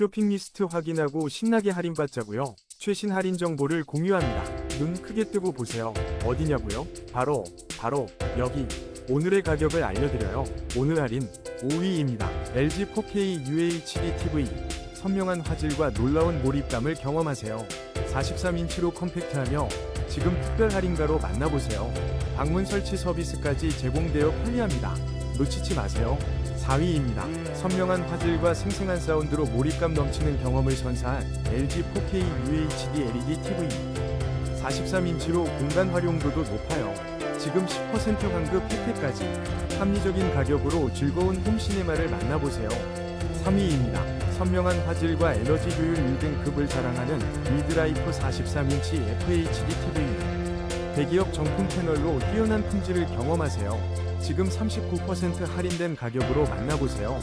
쇼핑 리스트 확인하고 신나게 할인받자고요. 최신 할인 정보를 공유합니다. 눈 크게 뜨고 보세요. 어디냐고요? 바로 바로 여기. 오늘의 가격을 알려드려요. 오늘 할인 5위입니다. LG 4K UHD TV. 선명한 화질과 놀라운 몰입감을 경험하세요. 43인치로 컴팩트하며 지금 특별 할인가로 만나보세요. 방문 설치 서비스까지 제공되어 편리합니다. 놓치지 마세요. 4위입니다. 선명한 화질과 생생한 사운드로 몰입감 넘치는 경험을 선사한 LG 4K UHD LED TV. 43인치로 공간 활용도도 높아요. 지금 10% 환급 혜택까지 합리적인 가격으로 즐거운 홈시네마를 만나보세요. 3위입니다. 선명한 화질과 에너지 효율 1등급을 자랑하는 미드라이프 43인치 FHD TV. 대기업 정품 패널로 뛰어난 품질을 경험하세요. 지금 39% 할인된 가격으로 만나보세요.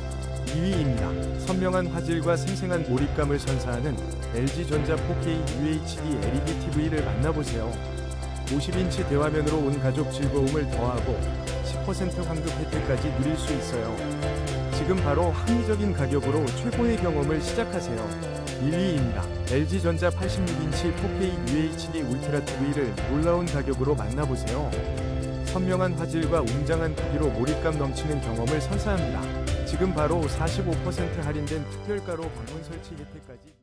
2위입니다. 선명한 화질과 생생한 몰입감을 선사하는 LG전자 4K UHD LED TV를 만나보세요. 50인치 대화면으로 온 가족 즐거움을 더하고 10% 환급 혜택까지 누릴 수 있어요. 지금 바로 합리적인 가격으로 최고의 경험을 시작하세요. 1위입니다. LG전자 86인치 4K UHD 울트라 TV를 놀라운 가격으로 만나보세요. 선명한 화질과 웅장한 크기로 몰입감 넘치는 경험을 선사합니다. 지금 바로 45% 할인된 특별가로 방문 설치 혜택까지